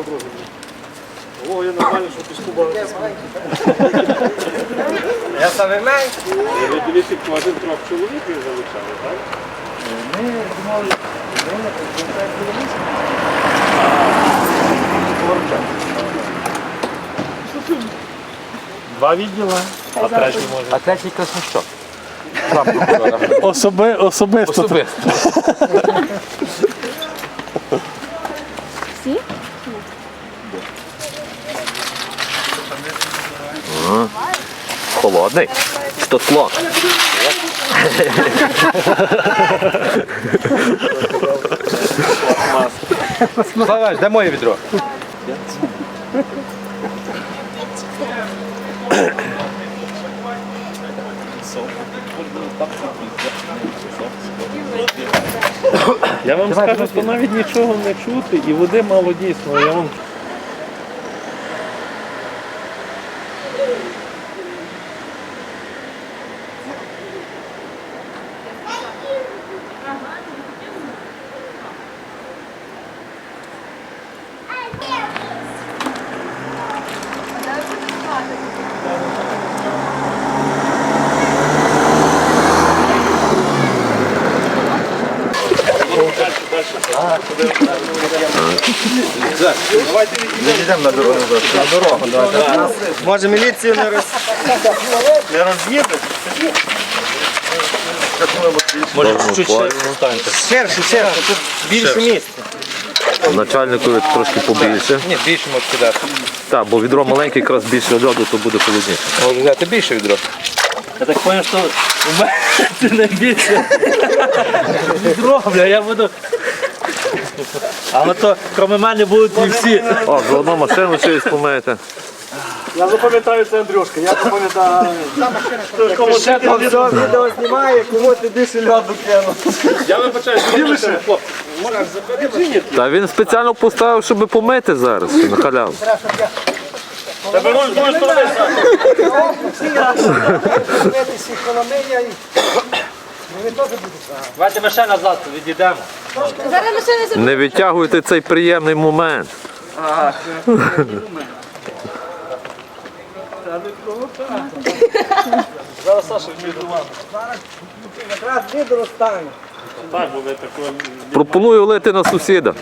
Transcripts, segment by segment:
друге. О, я нормально, що піску багато. Я саме менший. Ви дивіться, по один трьох чоловіків залишали, так? Ми думали, ми. Два відділа. А третій може. А третій Краснощок. Особи, особисто. Всі? Холодний. Що тло? Славаш, де моє відро? Я вам скажу, що навіть нічого не чути і води мало дійсно. Я вам Woo! Йдемо на дорогу. На дорогу. давайте. Може міліцію не роз... не роз'їде? може чуть ще станьте. Ширше, ширше, тут більше місця. Начальнику трошки побільше. Ні, більше може кидати. Так, бо відро маленьке, якраз більше льоду, то буде холодніше. Може взяти більше відро. Я так понял, що у мене це найбільше відро, бля, я буду. Але то, крім мене, будуть і всі. О, заодно машину чиюсь помиєте. Я запам'ятаю це Андрюшка, я запам'ятаю. Кому ще Все відео знімає, кому ти більше льоду кинув. Я вибачаю. Може, забери Та він спеціально поставив, щоб помити зараз на халяву. Тебе можеш можеш подивитися. Давайте ми ще назад відійдемо. Зараз ми ще не забудемо. Не відтягуйте цей приємний момент. Зараз Саша вами. Якраз відео стане. Пропоную лити на сусіда.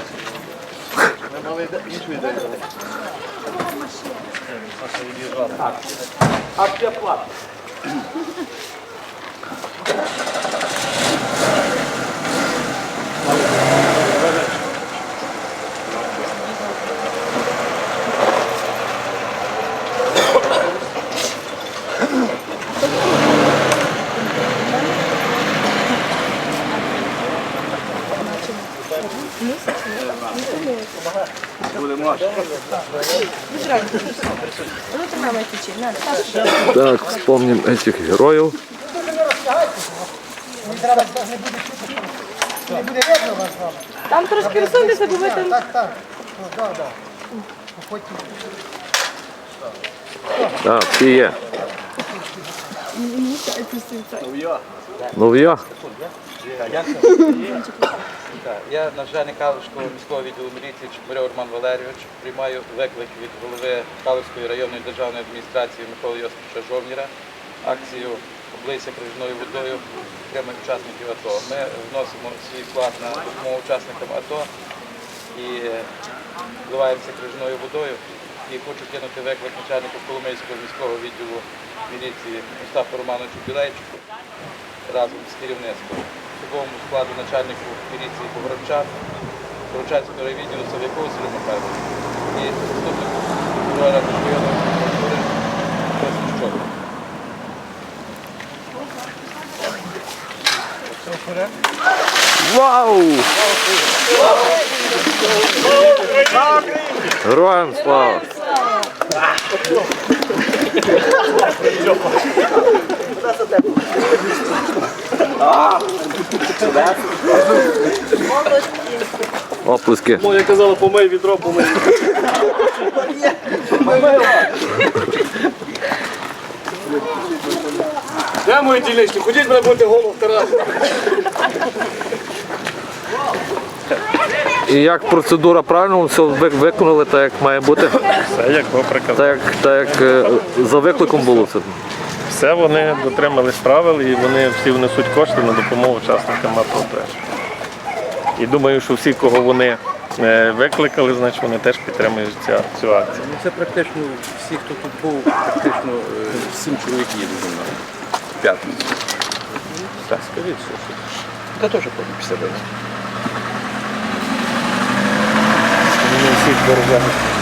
Акція плат. Так, вспомним этих героїв. Там трошки розсуньтеся, бо ви там... Так, всі є. Нов'я. Я начальник Калицького міського відділу міліції Чепуря Роман Валерійович. Приймаю виклик від голови Калицької районної державної адміністрації Миколи Йосиповича Жовніра. Акцію облийся крижною водою окремих учасників АТО. Ми вносимо свій вклад на допомогу учасникам АТО і вливаємося крижною водою. І хочу кинути виклик начальнику Коломийського міського відділу міліції Остапу Романовичу Білейчику разом з керівництвом. Особовому складу начальнику міліції Погородчан, Погородчанського райвідділу Сав'якову Сергію Михайловичу і заступнику прокурора міжрайонної прокуратури Краснощоку. Вау! Героям слава! Оплески. Ну, я казала, помий відро, помий. Де мої дільничні? Ходіть мене будете голову втирати. І як процедура правильно все ви- виконали так, як має бути? Все як ви приказали. Так як, так як е, за викликом було це. Все вони дотримались правил і вони всі внесуть кошти на допомогу учасникам АТО теж. І думаю, що всі, кого вони е, викликали, значить вони теж підтримують ця, цю акцію. Ну, Це практично всі, хто тут був, практично е, сім чоловік їде зі мною. П'ятницю. Так, скажіть, що що. Та теж потім після. Всіх бережемо.